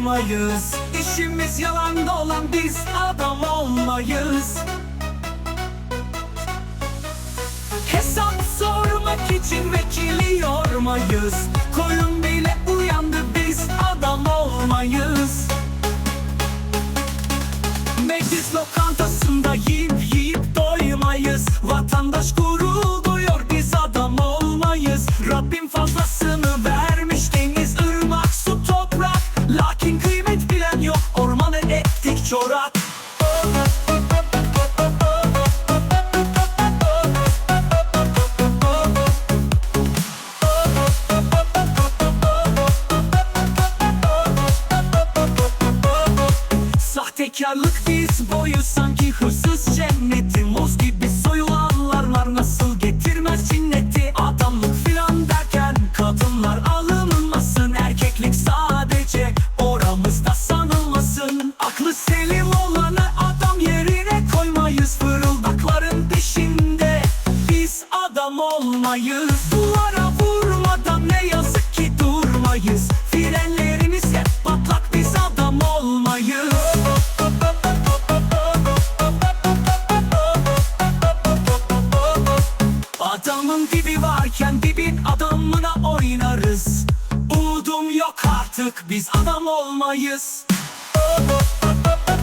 durmayız İşimiz yalanda olan biz adam olmayız. Hesap sormak için vekili yormayız. Koyun bile uyandı biz adam olmayız. Meclis lokantasında yiyip yiyip doymayız. Vatandaş gurur duyuyor biz adam olmayız. Rabbim fazlasını çorak. Sahtekarlık diz boyu sanki hırsız cenneti Muz gibi soyulanlar var. Nasıl getirmez cinneti artık biz adam olmayız. Meclis